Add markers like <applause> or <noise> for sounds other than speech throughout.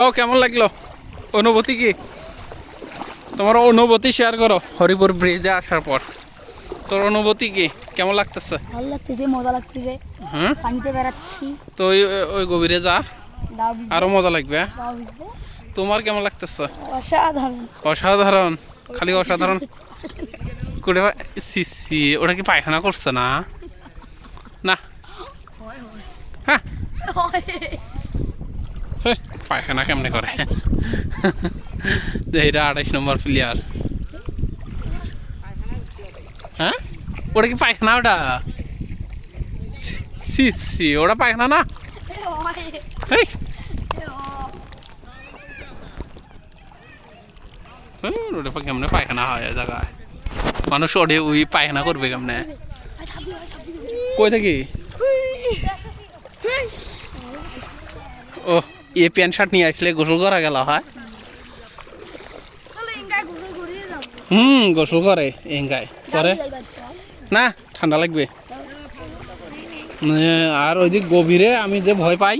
ও কেমন লাগল? অনুভূতি কি? তোমার অনুভূতি শেয়ার করো হরিপুর ব্রিজে আসার পর। তোর অনুভূতি কি? কেমন লাগতেছে? ভালো লাগতেছে মজা লাগতেছে। হ্যাঁ? পানিতে বেড়াচ্ছি। তো ওই ওই গভীরে যা। আরও মজা লাগবে হ্যাঁ? তোমার কেমন লাগতেছে? অসাধারণ। অসাধারণ। খালি অসাধারণ। <laughs> করে সি সি ওটা কি পায়খানা করছে না? না? <laughs> হ্যাঁ। পায়খানা কেমনে করে? এটা আঠাইশ নম্বর প্লেয়ার হ্যাঁ? ওটা কি পায়খানা ওটা? ছি ছি ওটা পায়খানা না? ওটা কেমনে পায়খানা হয় জায়গায়? মানুষ ওডে ওই পায়খানা করবে কেমনে? কই থাকি? ও। এ প্যান্ট শার্ট নিয়ে আসলে গোসল করা গেল হয়? হুম গোসল করে এঙ্গায়। করে? না ঠান্ডা লাগবে। আর ওই দিক গভীরে আমি যে ভয় পাই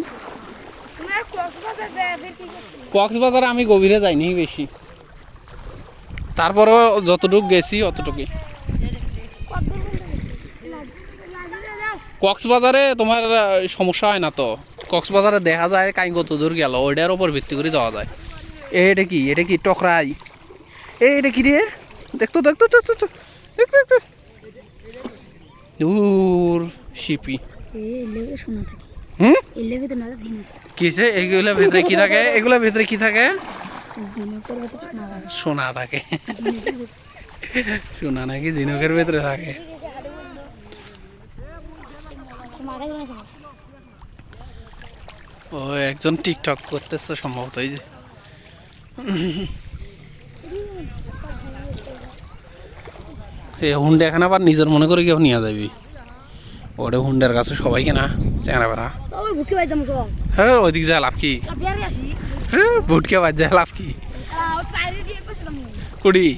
কক্সবাজারে আমি গভীরে যাইনি বেশি। তারপরেও যতটুকু গেছি অতটুকুই। কক্সবাজারে তোমার সমস্যা হয় না তো? কক্সবাজারে দেখা যায় কাই কত দূর গেল ওইটার ওপর ভিত্তি করে যাওয়া যায়। এ, এটা কি? এটা কি টকরাই? এ এটা কি রে? দেখতো দেখতো দেখতো দেখতো, দেখতো দূর শিপি। হুম? কিসে এগুলোর ভিতরে কি থাকে? এগুলোর ভিতরে কি থাকে? ঝিনুকের ভিতরে থাকে। সোনা থাকে। সোনা নাকি? ঝিনুকের ভিতরে থাকে। ও একজন টিকটক করতেছে সম্ভবত এই যে। এ হুন্ডে এখানে আবার নিজের মনে করে কেউ নিয়ে যাবি? ওরে হুন্ডের কাছে সবাইকে না চেংড়া বেড়া। হ্যাঁ ওইদিক যা লাভ কি? হ্যাঁ ভুটকে বাজ যা লাভ কি? কুড়ি?